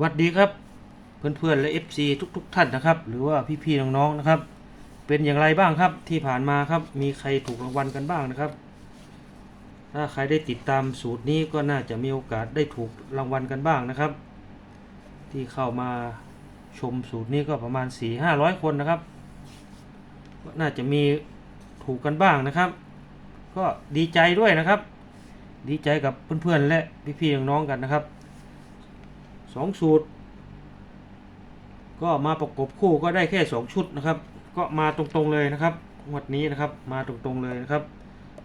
สวัสดีครับ เพื่อนๆและ FC ทุกๆทท่านนะครับ หรือว่าพี่ๆน้องๆนะครับ เป็นอย่างไรบ้างครับที่ผ่านมาครับมีใครถูกรางวัลกันบ้างนะครับ ถ้าใครได้ติดตามสูตรนี้ก็น่าจะมีโอกาสได้ถูกรางวัลกันบ้างนะครับ ที่เข้ามาชมสูตรนี้ก็ประมาณ 4 5 0 0 คนนะครับก็น่าจะมีถูกกันบ้างนะครับ ก็ดีใจด้วยนะครับ ดีใจกับเพื่อนๆและพี่ๆน้องๆกันนะครับ สองสูตร ก็มาประกบคู่ก็ได้แค่สองชุดนะครับ ก็มาตรงๆเลยนะครับงวดนี้นะครับมาตรงๆเลยนะครับ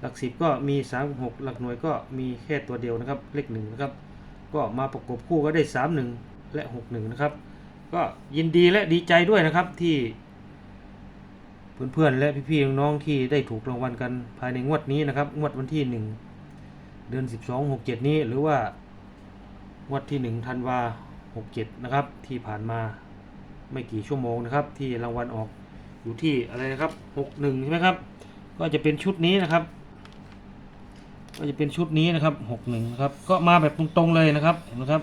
หลักสิบก็มี3ามหกหลักหน่วยก็มีแค่ตัวเดียวนะครับ เลขหนึ่งนะครับ ก็มาประกบคู่ก็ได้ 3 1 และ 6 1 นะครับ ก็ยินดีและดีใจด้วยนะครับที่เพื่อนๆและพี่ๆน้องๆที่ได้ถูกรางวัลกันภายในงวดนี้นะครับ งวดวันที่ 1 เดือน 12 67 นี้หรือว่า วัดที่ 1 ธันวา67นะครับที่ผ่านมาไม่กี่ชั่วโมงนะครับ ที่รางวัลออกอยู่ที่อะไรนะครับ61ใช่ไหมครับ ก็จะเป็นชุดนี้นะครับ ก็จะเป็นชุดนี้นะครับ61นะครับ ก็มาแบบตรงๆเลยนะครับเห็นไหมครับ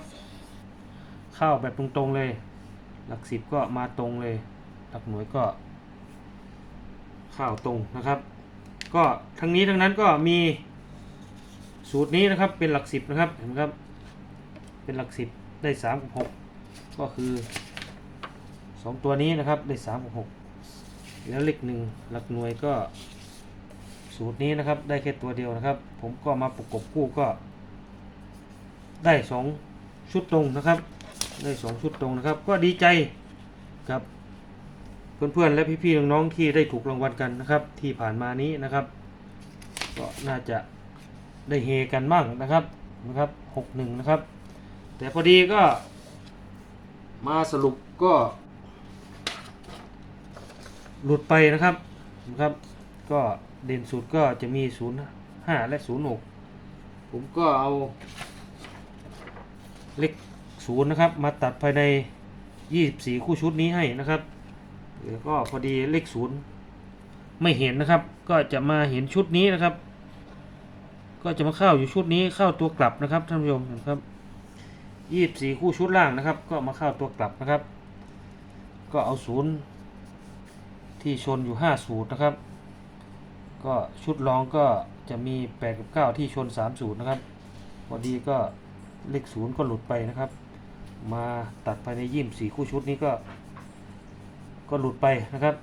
เข้าแบบตรงๆเลย หลักสิบก็มาตรงเลย หลักหน่วยก็เข้าตรงนะครับ ก็ทั้งนี้ทั้งนั้นก็มีสูตรนี้นะครับเป็นหลักสิบนะครับเห็นไหมครับ เป็นหลักสิบได้สามกับหกก็คือสองตัวนี้นะครับได้สามกับหกแล้วเลขหนึ่งหลักหน่วยก็สูตรนี้นะครับได้แค่ตัวเดียวนะครับ ผมก็มาประกบคู่ก็ ได้สองชุดตรงนะครับ ได้สองชุดตรงนะครับ ก็ดีใจกับเพื่อนๆและพี่ๆน้องๆที่ได้ถูกรางวัลกันนะครับ ที่ผ่านมานี้นะครับ ก็น่าจะได้เฮกันบ้างนะครับนะครับหกหนึ่งนะครับ แต่พอดีก็ มาสรุปก็ หลุดไปนะครับนะครับ ก็เด่นสุดก็จะมี 0 5 และ 0 6 ผมก็เอา เลข0นะครับ มาตัดภายใน 24 คู่ชุดนี้ให้นะครับแล้วก็พอดีเลข0ไม่เห็นนะครับ ก็จะมาเห็นชุดนี้นะครับ ก็จะมาเข้าอยู่ชุดนี้เข้าตัวกลับนะครับท่านผู้ชมนะครับ ยี่สิบสี่คู่ชุดล่างนะครับ ก็มาเข้าตัวกลับนะครับ ก็เอาศูนย์ที่ชนอยู่ห้าสูตรนะครับ ก็ชุดรองก็จะมีแปดกับเก้าที่ชนสามสูตรนะครับพอดีก็เลขศูนย์ก็หลุดไปนะครับ มาตัดภายในยี่สิบสี่คู่ชุดนี้ก็ ก็หลุดไปนะครับ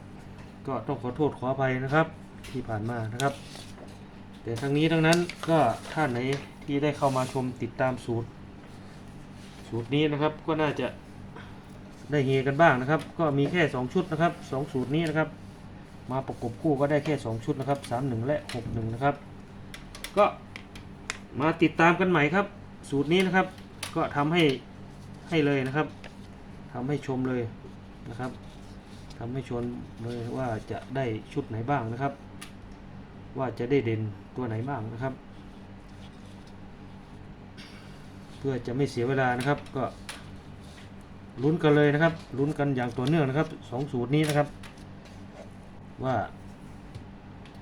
ก็ต้องขอโทษขออภัยนะครับที่ผ่านมานะครับ แต่ทั้งนี้ทั้งนั้นก็ท่านไหนที่ได้เข้ามาชมติดตามสูตร สูตรนี้นะครับก็น่าจะได้เฮกันบ้างนะครับ ก็มีแค่ 2 ชุดนะครับ 2 สูตรนี้นะครับ มาประกบคู่ก็ได้แค่ 2 ชุดนะครับ 31 และ 61 นะครับ ก็มาติดตามกันใหม่ครับ สูตรนี้นะครับ ก็ทำให้ให้เลยนะครับทำให้ชมเลยนะครับทำให้ชมเลยว่าจะได้ชุดไหนบ้างนะครับ ว่าจะได้เด่นตัวไหนบ้างนะครับ เพื่อจะไม่เสียเวลานะครับ ก็ลุ้นกันเลยนะครับลุ้นกันอย่างต่อเนื่องนะครับสองสูตรนี้นะครับ ว่า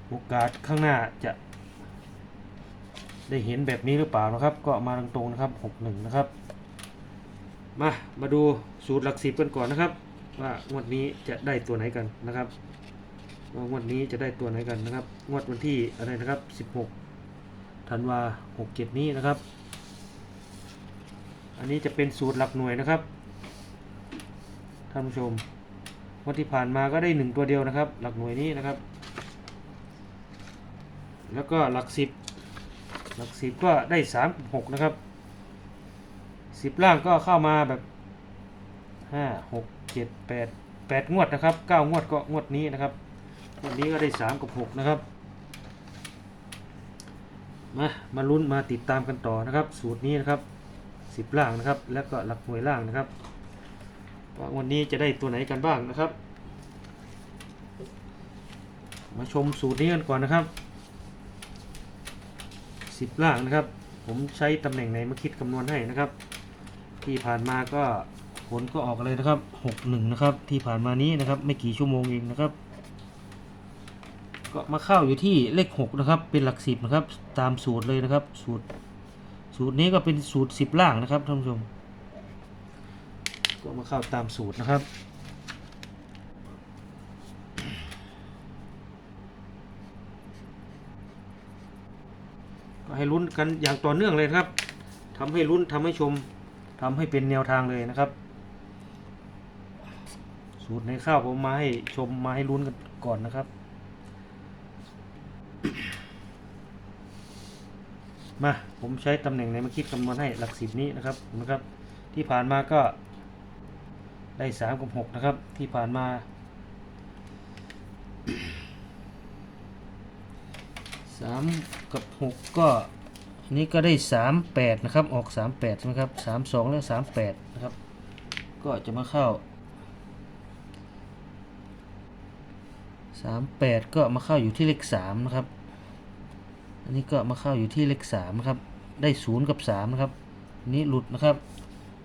โอกาสข้างหน้าจะ ได้เห็นแบบนี้หรือเปล่านะครับ ก็มาตรงๆนะครับหกหนึ่งนะครับมามาดูสูตรหลักสิบกันก่อนนะครับ ว่างวดนี้จะได้ตัวไหนกันนะครับว่างวดนี้จะได้ตัวไหนกันนะครับ งวดวันที่อะไรนะครับสิบหกธันวาหกเจ็ดนี้นะครับ อันนี้จะเป็นสูตรหลักหน่วยนะครับท่านผู้ชมวันที่ผ่านมาก็ได้หนึ่งตัวเดียวนะครับ หลักหน่วยนี้นะครับ แล้วก็หลักสิบหลักสิบก็ได้สามหกนะครับสิบล่างก็เข้ามาแบบห้าหกเจ็ดแปดแปดงวดนะครับเก้างวดก็งวดนี้นะครับงวดนี้ก็ได้สามกับหกนะครับ มา มาลุ้นมาติดตามกันต่อนะครับ สูตรนี้นะครับ สิบล่างนะครับ แล้วก็หลักหน่วยล่างนะครับว่าวันนี้จะได้ตัวไหนกันบ้างนะครับ มาชมสูตรนี้กันก่อนนะครับสิบล่างนะครับ ผมใช้ตำแหน่งไหนมาคิดคำนวณให้นะครับ ที่ผ่านมาก็ผลก็ออกเลยนะครับหกหนึ่งนะครับ ที่ผ่านมานี้นะครับ ไม่กี่ชั่วโมงเองนะครับ ก็มาเข้าอยู่ที่เลขหกนะครับ เป็นหลักสิบนะครับ ตามสูตรเลยนะครับ สูตร สูตรนี้ก็เป็นสูตรสิบล่างนะครับท่านผู้ชม ก็มาเข้าตามสูตรนะครับ ก็ให้ลุ้นกันอย่างต่อเนื่องเลยครับทำให้ลุ้นทำให้ชมทำให้เป็นแนวทางเลยนะครับ สูตรในข้าวผมมาให้ชมมาให้ลุ้นกันก่อนนะครับ มาผมใช้ตำแหน่งในมาคิดคำนวณให้หลักสิบนี้นะครับนะครับ ที่ผ่านมาก็ได้สามกับหกนะครับ ที่ผ่านมาสามกับหกก็อันนี้ก็ได้สามแปดนะครับออกสามแปดใช่ไหมครับสามสองและสามแปดนะครับ ก็จะมาเข้าสามแปดก็มาเข้าอยู่ที่เลขสามนะครับ อันนี้ก็มาเข้าอยู่ที่เลขสามครับ ได้ศูนย์กับสามนะครับอันนี้หลุดนะครับ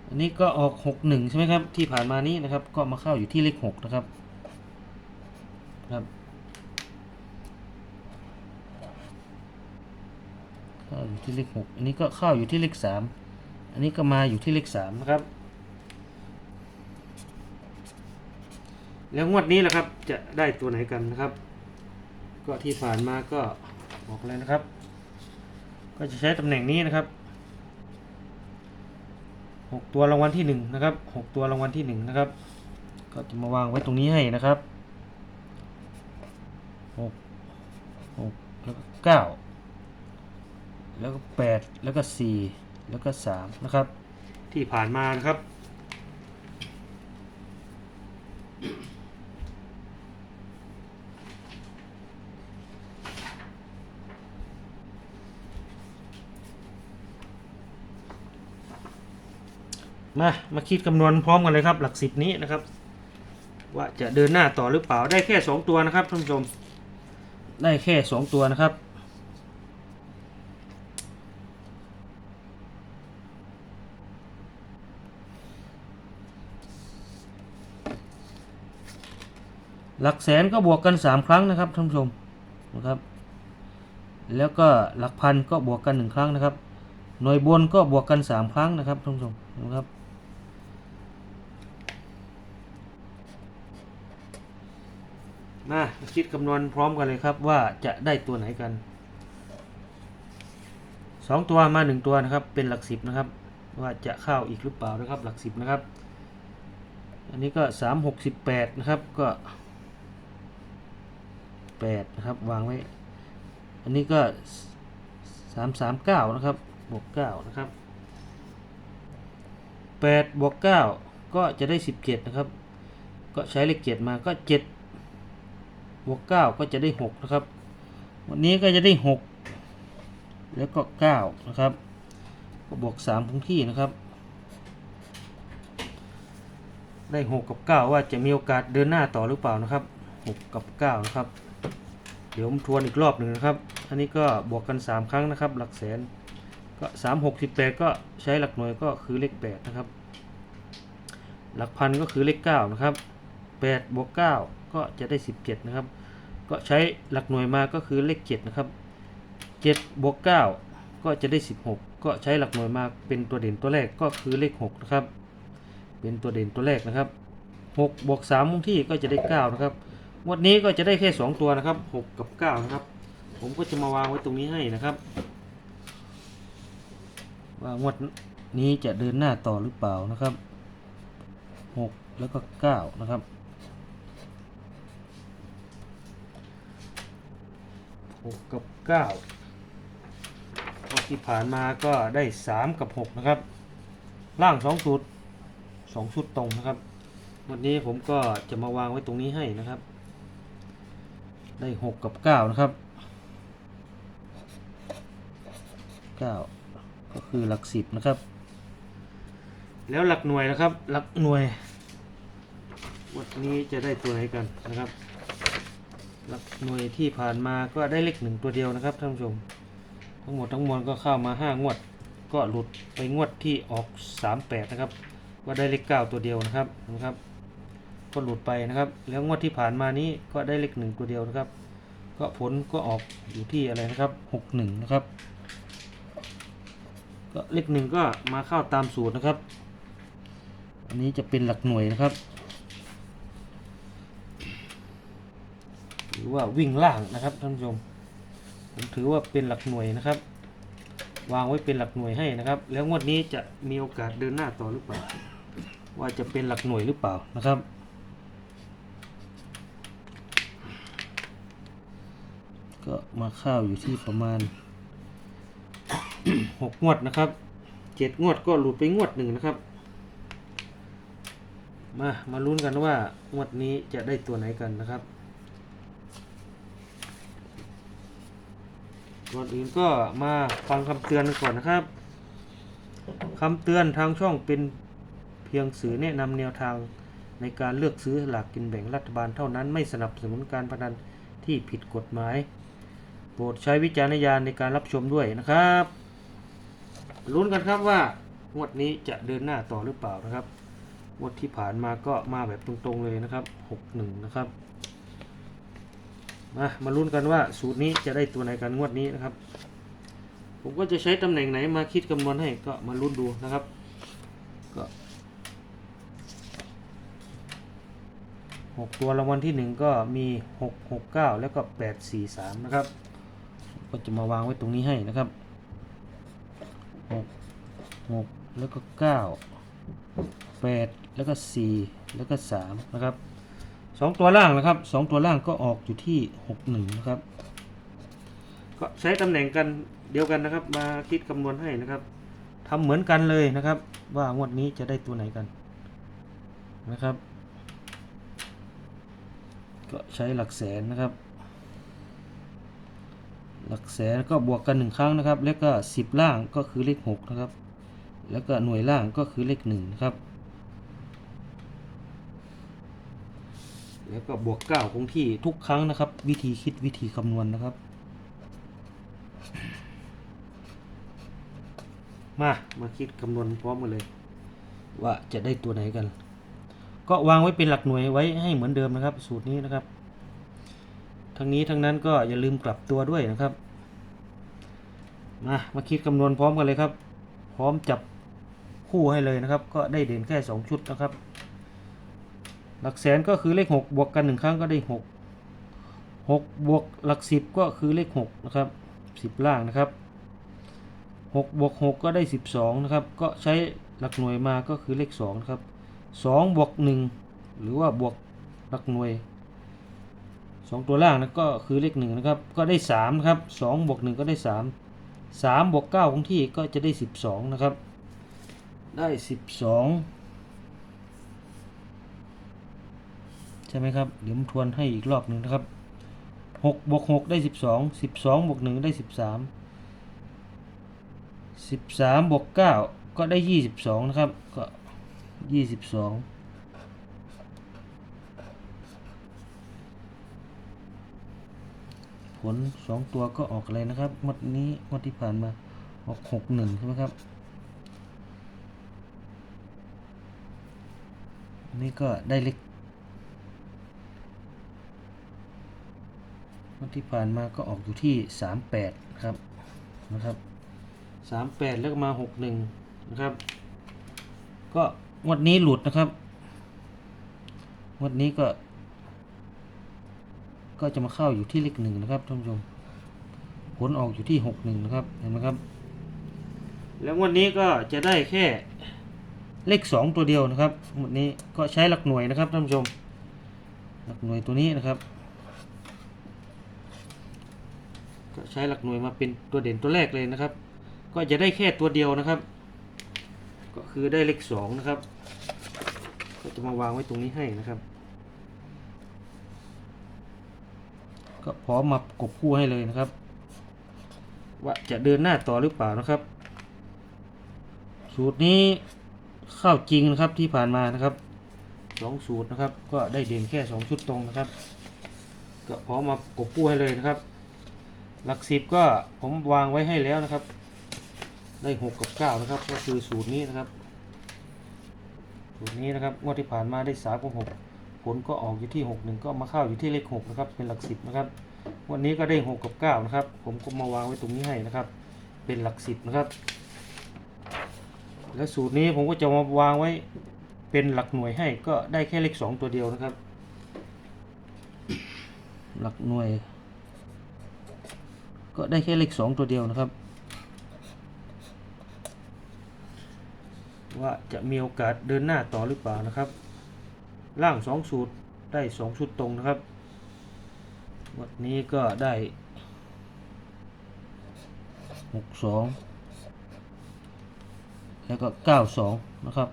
อันนี้ก็ออกหกหนึ่งใช่ไหมครับ ที่ผ่านมานี้นะครับ ก็มาเข้าอยู่ที่เลขหกนะครับ ครับเข้าอยู่ที่เลขหกอันนี้ก็เข้าอยู่ที่เลขสามอันนี้ก็มาอยู่ที่เลขสามนะครับ แล้วงวดนี้แหละครับ จะได้ตัวไหนกันนะครับ ก็ที่ผ่านมาก็ บอกเลยนะครับ ก็จะใช้ตำแหน่งนี้นะครับหกตัวรางวัลที่หนึ่งนะครับหกตัวรางวัลที่หนึ่งนะครับ ก็จะมาวางไว้ตรงนี้ให้นะครับหกหกแล้วก็เก้าแล้วก็แปดแล้วก็สี่แล้วก็สามนะครับ ที่ผ่านมานะครับ มา มาคิดคำนวณพร้อมกันเลยครับ หลักสิบนี้นะครับ ว่าจะเดินหน้าต่อหรือเปล่าได้แค่สองตัวนะครับท่านผู้ชม ได้แค่สองตัวนะครับหลักแสนก็บวกกันสามครั้งนะครับท่านผู้ชมนะครับ แล้วก็หลักพันก็บวกกันหนึ่งครั้งนะครับ หน่วยบนก็บวกกันสามครั้งนะครับท่านผู้ชมนะครับ มาคิดคำนวณพร้อมกันเลยครับว่าจะได้ตัวไหนกันสองตัวมาหนึ่งตัวนะครับ เป็นหลักสิบนะครับ ว่าจะเข้าอีกหรือเปล่านะครับ หลักสิบนะครับ อันนี้ก็สามหกสิบแปดนะครับก็แปดนะครับ วางไว้ อันนี้ก็สามสามเก้านะครับบวกเก้านะครับแปดบวกเก้าก็จะได้สิบเจ็ดนะครับ ก็ใช้เลขเจ็ดมาก็เจ็ด บวกเก้าก็จะได้หกนะครับ วันนี้ก็จะได้หกแล้วก็เก้านะครับบวกสามคงที่นะครับ ได้หกกับเก้าว่าจะมีโอกาสเดินหน้าต่อหรือเปล่านะครับหกกับเก้านะครับ เดี๋ยวผมทวนอีกรอบหนึ่งนะครับ อันนี้ก็บวกกัน3ครั้งนะครับ หลักแสนก็3 6 8ก็ใช้หลักหน่วยก็คือเลข8นะครับ หลักพันก็คือเลข9นะครับ 8บวก9ก็จะได้ 17 นะครับ ก็ใช้หลักหน่วยมาก็คือเลข 7 นะครับ7บวก9ก็จะได้ 16 ก็ใช้หลักหน่วยมาเป็นตัวเด่นตัวแรกก็คือเลข 6 นะครับ เป็นตัวเด่นตัวแรกนะครับ6บวก3คงที่ก็จะได้ 9 นะครับงวดนี้ก็จะได้แค่ 2 ตัวนะครับ 6 กับ 9 นะครับ ผมก็จะมาวางไว้ตรงนี้ให้นะครับ ว่างวดนี้จะเดินหน้าต่อหรือเปล่านะครับ 6 แล้วก็ 9 นะครับ 6กับ9ที่ผ่านมาก็ได้3กับ6นะครับ ล่าง2ชุด2ชุดตรงนะครับ วันนี้ผมก็จะมาวางไว้ตรงนี้ให้นะครับ ได้หกกับเก้านะครับเก้าก็คือหลักสิบนะครับ แล้วหลักหน่วยนะครับ หลักหน่วย วันนี้จะได้ตัวไหนกันนะครับ หลักหน่วยที่ผ่านมาก็ได้เลขหนึ่งตัวเดียวนะครับท่านผู้ชม ทั้งหมดทั้งมวลก็เข้ามาห้างวด ก็หลุดไปงวดที่ออกสามแปดนะครับก็ได้เลขเก้าตัวเดียวนะครับนะครับ ก็หลุดไปนะครับ แล้วงวดที่ผ่านมานี้ก็ได้เลขหนึ่งตัวเดียวนะครับ ก็ผลก็ออกอยู่ที่อะไรนะครับหกหนึ่งนะครับ ก็เลขหนึ่งก็มาเข้าตามสูตรนะครับ อันนี้จะเป็นหลักหน่วยนะครับ หรือว่าวิ่งล่างนะครับท่านผู้ชม ผมถือว่าเป็นหลักหน่วยนะครับ วางไว้เป็นหลักหน่วยให้นะครับ แล้วงวดนี้จะมีโอกาสเดินหน้าต่อหรือเปล่า ว่าจะเป็นหลักหน่วยหรือเปล่านะครับ ก็มาเข้าวอยู่ที่ประมาณหกงวดนะครับเจ็ดงวดก็หลุดไปงวดหนึ่งนะครับ มา มาลุ้นกันว่า งวดนี้จะได้ตัวไหนกันนะครับ ก่อนอื่นก็มาฟังคำเตือนก่อนนะครับคำเตือนทางช่องเป็นเพียงสื่อแนะนำแนวทางในการเลือกซื้อหลักกินแบ่งรัฐบาลเท่านั้นไม่สนับสนุนการพนันที่ผิดกฎหมาย โปรดใช้วิจารณญาณในการรับชมด้วยนะครับลุ้นกันครับว่างวดนี้จะเดินหน้าต่อหรือเปล่านะครับงวดที่ผ่านมาก็มาแบบตรงๆเลยนะครับ 61 นะครับ มามาลุ้นกันว่าสูตรนี้จะได้ตัวไหนกันงวดนี้นะครับ ผมก็จะใช้ตำแหน่งไหนมาคิดคำนวณให้ก็มาลุ้นดูนะครับก็หกตัวรางวัลที่หนึ่งก็มีหกหกเก้าแล้วก็แปดสี่สามนะครับ ก็จะมาวางไว้ตรงนี้ให้นะครับหกหกแล้วก็เก้าแปดแล้วก็สี่แล้วก็สามนะครับ สองตัวล่างนะครับสองตัวล่างก็ออกอยู่ที่หกหนึ่งนะครับ ก็ใช้ตำแหน่งกันเดียวกันนะครับ มาคิดคำนวณให้นะครับทำเหมือนกันเลยนะครับ ว่างวดนี้จะได้ตัวไหนกันนะครับ ก็ใช้หลักแสนนะครับ หลักแสนก็บวกกันหนึ่งครั้งนะครับ แล้วก็สิบล่างก็คือเลขหกนะครับ แล้วก็หน่วยล่างก็คือเลขหนึ่งนะครับ แล้วก็บวกเก้าคงที่ทุกครั้งนะครับ วิธีคิดวิธีคำนวณนะครับ มามาคิดคำนวณพร้อมกันเลย ว่าจะได้ตัวไหนกัน ก็วางไว้เป็นหลักหน่วยไว้ให้เหมือนเดิมนะครับ สูตรนี้นะครับ ทั้งนี้ทั้งนั้นก็อย่าลืมกลับตัวด้วยนะครับ มามาคิดคำนวณพร้อมกันเลยครับ พร้อมจับคู่ให้เลยนะครับ ก็ได้เด่นแค่ 2 ชุดนะครับ หลักแสนก็คือเลข 6 บวกกันหนึ่งครั้งก็ได้ 6 6 บวกหลัก 10 ก็คือเลข 6 นะครับ 10 ล่างนะครับ 6 บวก 6 ก็ได้ 12 นะครับ ก็ใช้หลักหน่วยมาก็คือเลข 2 นะครับ 2 บวก 1 หรือว่าบวกหลักหน่วย 2 ตัวล่างนะก็คือเลข 1 นะครับ ก็ได้3นะครับ 2 บวก 1 ก็ได้ 3 3 บวก9คงที่ก็จะได้ 12 นะครับ ได้ 12 ใช่ไหมครับ เดี๋ยวผมทวนให้อีกรอบหนึ่งนะครับหกบวกหกได้สิบสองสิบสองบวกหนึ่งได้สิบสามสิบสามบวกเก้าก็ได้ยี่สิบสองนะครับ ก็ยี่สิบสองผลสองตัวก็ออกอะไรนะครับงวดนี้งวดที่ผ่านมาออกหกหนึ่งใช่ไหมครับนี่ก็ได้เลข งวด ที่ผ่านมาก็ออกอยู่ที่ 38 ครับนะครับ 38 แล้วก็มา 61 นะครับ ก็งวดนี้หลุดนะครับงวดนี้ก็ ก็จะมาเข้าอยู่ที่เลขหนึ่งนะครับท่านผู้ชมผลออกอยู่ที่ 61 นะครับเห็นไหมครับ แล้วงวดนี้ก็จะได้แค่เลข 2 ตัวเดียวนะครับงวดนี้ก็ใช้หลักหน่วยนะครับท่านผู้ชม หลักหน่วยตัวนี้นะครับ ก็ ใช้หลักหน่วยมาเป็นตัวเด่นตัวแรกเลยนะครับ ก็จะได้แค่ตัวเดียวนะครับ ก็คือได้เลขสองนะครับ ก็จะมาวางไว้ตรงนี้ให้นะครับ ก็พร้อมมากบคู่ให้เลยนะครับ ว่าจะเดินหน้าต่อหรือเปล่านะครับ สูตรนี้เข้าจริงนะครับที่ผ่านมานะครับสองสูตรนะครับ ก็ได้เด่นแค่สองชุดตรงนะครับ ก็พร้อมมากบคู่ให้เลยนะครับ หลักสิบก็ผมวางไว้ให้แล้วนะครับ ได้หกกับเก้านะครับ ก็คือสูตรนี้นะครับ สูตรนี้นะครับงวดที่ผ่านมาได้สามกับหกผลก็ออกอยู่ที่หกหนึ่งก็มาเข้าอยู่ที่เลขหกนะครับ เป็นหลักสิบนะครับ วันนี้ก็ได้หกกับเก้านะครับ ผมก็มาวางไว้ตรงนี้ให้นะครับ เป็นหลักสิบนะครับ แล้วสูตรนี้ผมก็จะมาวางไว้เป็นหลักหน่วยให้ก็ได้แค่เลขสองตัวเดียวนะครับ หลักหน่วย ก็ได้แค่เลขสองตัวเดียวนะครับ ว่าจะมีโอกาสเดินหน้าต่อหรือเปล่านะครับ ล่างสองสูตรได้สองชุดตรงนะครับวันนี้ก็ได้หกสองแล้วก็เก้าสองนะครับ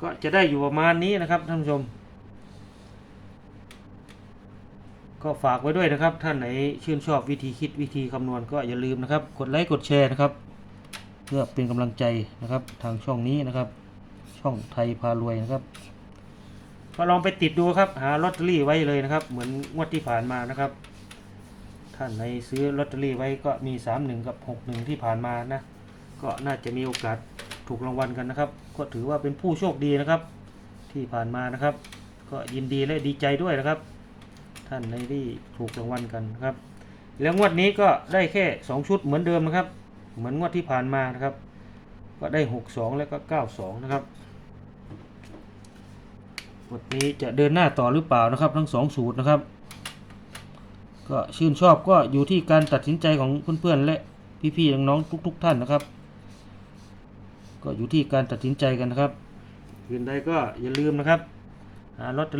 ก็จะได้อยู่ประมาณนี้นะครับท่านผู้ชม ก็ฝากไว้ด้วยนะครับ ท่านไหนชื่นชอบวิธีคิดวิธีคำนวณก็อย่าลืมนะครับ กดไลค์กดแชร์นะครับ เพื่อเป็นกำลังใจนะครับ ทางช่องนี้นะครับ ช่องไทยพารวยนะครับ ก็ลองไปติดดูครับหาลอตเตอรี่ไว้เลยนะครับ เหมือนงวดที่ผ่านมานะครับ ท่านในซื้อลอตเตอรี่ไว้ก็มี 31 กับ 61 ที่ผ่านมานะ ก็น่าจะมีโอกาสถูกรางวัลกันนะครับ ก็ถือว่าเป็นผู้โชคดีนะครับ ที่ผ่านมานะครับ ก็ยินดีและดีใจด้วยนะครับ ท่านในที่ถูกรางวัลกันนะครับ แล้วงวดนี้ก็ได้แค่ 2 ชุดเหมือนเดิมนะครับ เหมือนงวดที่ผ่านมานะครับ ก็ได้ 62 แล้วก็ 92 นะครับงวดนี้จะเดินหน้าต่อหรือเปล่านะครับ ทั้งสองสูตรนะครับ ก็ชื่นชอบก็อยู่ที่การตัดสินใจของเพื่อนๆและพี่ๆน้องๆทุก ๆ ท่านนะครับ ก็อยู่ที่การตัดสินใจกันนะครับอื่นใดก็อย่าลืมนะครับ ลอตเตอ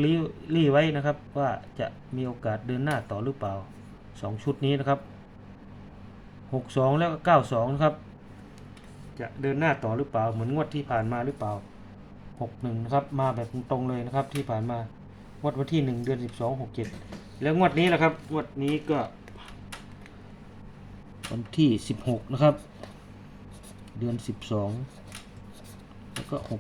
รี่ไว้นะครับ ว่าจะมีโอกาสเดินหน้าต่อหรือเปล่าสองชุดนี้นะครับหกสองแล้วก็เก้าสองนะครับ จะเดินหน้าต่อหรือเปล่า เหมือนงวดที่ผ่านมาหรือเปล่าหกหนึ่งนะครับ มาแบบตรงๆเลยนะครับที่ผ่านมางวดวันที่หนึ่งเดือนสิบสองหกเจ็ดแล้วงวดนี้แหละครับงวดนี้ก็วันที่สิบหกนะครับ เดือนสิบสองแล้วก็ห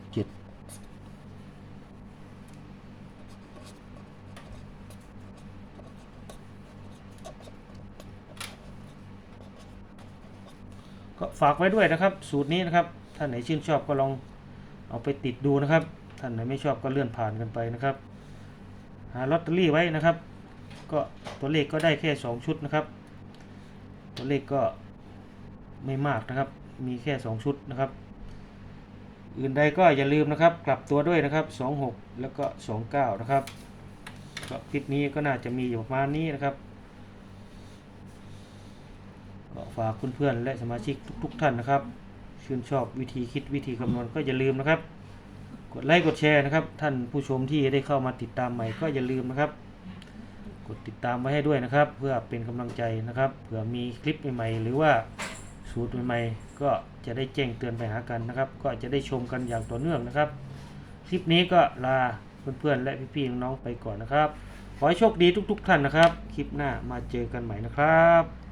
ก็ฝากไว้ด้วยนะครับ สูตรนี้นะครับท่านไหนชื่นชอบก็ลองเอาไปติดดูนะครับ ท่านไหนไม่ชอบก็เลื่อนผ่านกันไปนะครับ หาลอตเตอรี่ไว้นะครับ ก็ตัวเลขก็ได้แค่ 2 ชุดนะครับ ตัวเลขก็ไม่มากนะครับ มีแค่ 2 ชุดนะครับ อื่นใดก็อย่าลืมนะครับ กลับตัวด้วยนะครับ 26 แล้วก็ 29 นะครับก็คลิปนี้ก็น่าจะมีอยู่ประมาณนี้นะครับ ก็ ฝากเพื่อนๆและสมาชิกทุก ๆ ท่านนะครับ ชื่นชอบวิธีคิดวิธีคำนวณก็อย่าลืมนะครับ กดไลค์กดแชร์นะครับ ท่านผู้ชมที่ได้เข้ามาติดตามใหม่ก็อย่าลืมนะครับ กดติดตามไว้ให้ด้วยนะครับ เพื่อเป็นกำลังใจนะครับเผื่อมีคลิปใหม่ๆหรือว่าสูตรใหม่ๆก็จะได้แจ้งเตือนไปหากันนะครับ ก็จะได้ชมกันอย่างต่อเนื่องนะครับ คลิปนี้ก็ลาเพื่อนๆและพี่ๆน้องๆไปก่อนนะครับ ขอให้โชคดีทุก ๆ ท่านนะครับ คลิปหน้ามาเจอกันใหม่นะครับ